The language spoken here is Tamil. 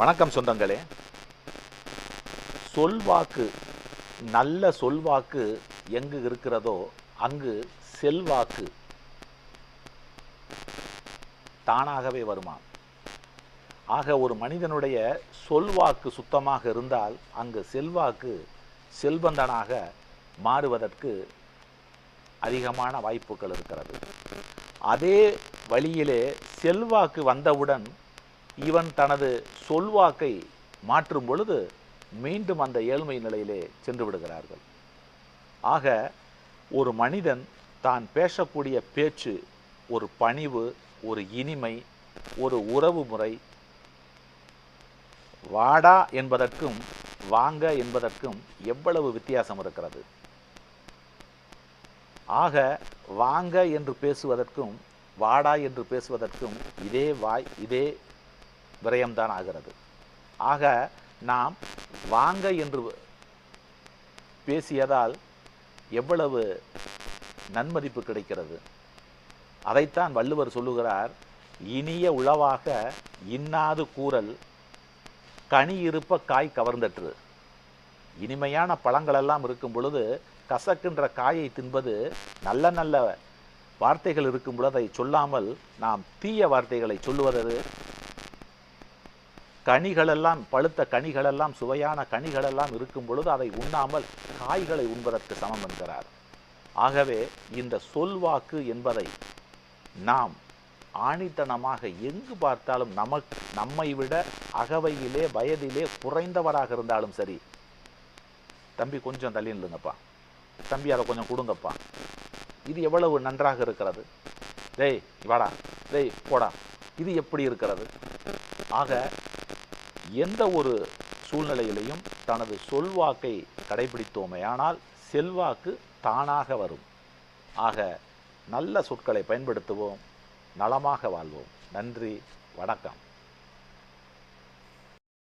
வணக்கம் சொந்தங்களே. சொல்வாக்கு நல்ல சொல்வாக்கு எங்கு இருக்கிறதோ அங்கு செல்வாக்கு தானாகவே வருமா? ஆக ஒரு மனிதனுடைய சொல்வாக்கு சுத்தமாக இருந்தால் அங்கு செல்வாக்கு செல்வந்தனாக மாறுவதற்கு அதிகமான வாய்ப்புகள் இருக்கிறது. அதே வழியிலே செல்வாக்கு வந்தவுடன் இவன் தனது சொல்வாக்கை மாற்றும் பொழுது மீண்டும் அந்த ஏழ்மை நிலையிலே சென்று விடுகிறார்கள். ஆக ஒரு மனிதன் தான் பேசக்கூடிய பேச்சு ஒரு பணிவு ஒரு இனிமை ஒரு உறவு முறை வாடா என்பதற்கும் வாங்க என்பதற்கும் எவ்வளவு வித்தியாசம் இருக்கிறது. ஆக வாங்க என்று பேசுவதற்கும் வாடா என்று பேசுவதற்கும் இதே வாய் இதே விரயம்தான் ஆகிறது. ஆக நாம் வாங்க என்று பேசியதால் எவ்வளவு நன்மதிப்பு கிடைக்கிறது? அதைத்தான் வள்ளுவர் சொல்லுகிறார் இனிய உளவாக இன்னாது கூறல் கனி இருப்ப காய் கவர்ந்தற்று. இனிமையான பழங்களெல்லாம் இருக்கும் பொழுது கசக்கின்ற காயை தின்பது நல்ல நல்ல வார்த்தைகள் இருக்கும் பொழுது அதை சொல்லாமல் நாம் தீய வார்த்தைகளை சொல்லுவது கனிகளெல்லாம் பழுத்த கனிகளெல்லாம் சுவையான கனிகளெல்லாம் இருக்கும் பொழுது அதை உண்ணாமல் காய்களை உண்பதற்கு சமம் என்கிறார். ஆகவே இந்த சொல்வாக்கு என்பதை நாம் ஆணித்தனமாக எங்கு பார்த்தாலும் நமக்கு நம்மை விட அகவையிலே வயதிலே குறைந்தவராக இருந்தாலும் சரி தம்பி கொஞ்சம் தள்ளி நில்லுங்கப்பா. தம்பி அதை கொஞ்சம் கொடுங்கப்பா. இது எவ்வளவு நன்றாக இருக்கிறது? டேய் வாடா டேய் போடா. இது எப்படி இருக்கிறது? ஆக எந்த ஒரு சூழ்நிலையிலையும் தனது சொல்வாக்கை கடைபிடித்தோமேயானால் செல்வாக்கு தானாக வரும். ஆக நல்ல சொற்களை பயன்படுத்துவோம் நலமாக வாழ்வோம். நன்றி வணக்கம்.